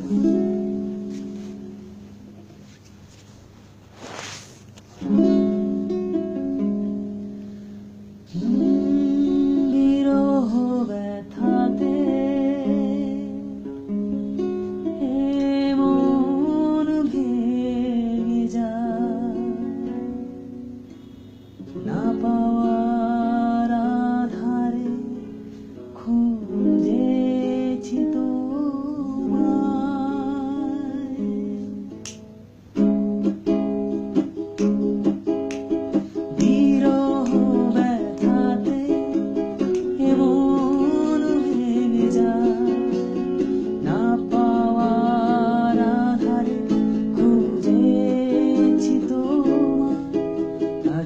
না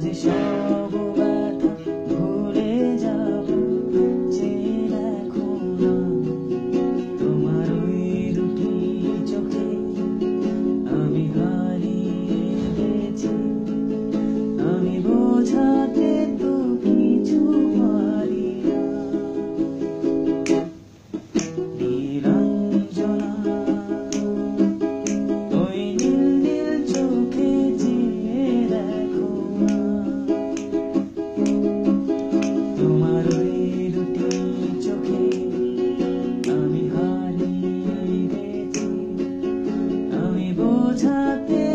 আজ সব ব্যথা ভুলে যাব। চেয়ে চোখে আমি হারিয়ে গেছি। আমি বোঝাতে time.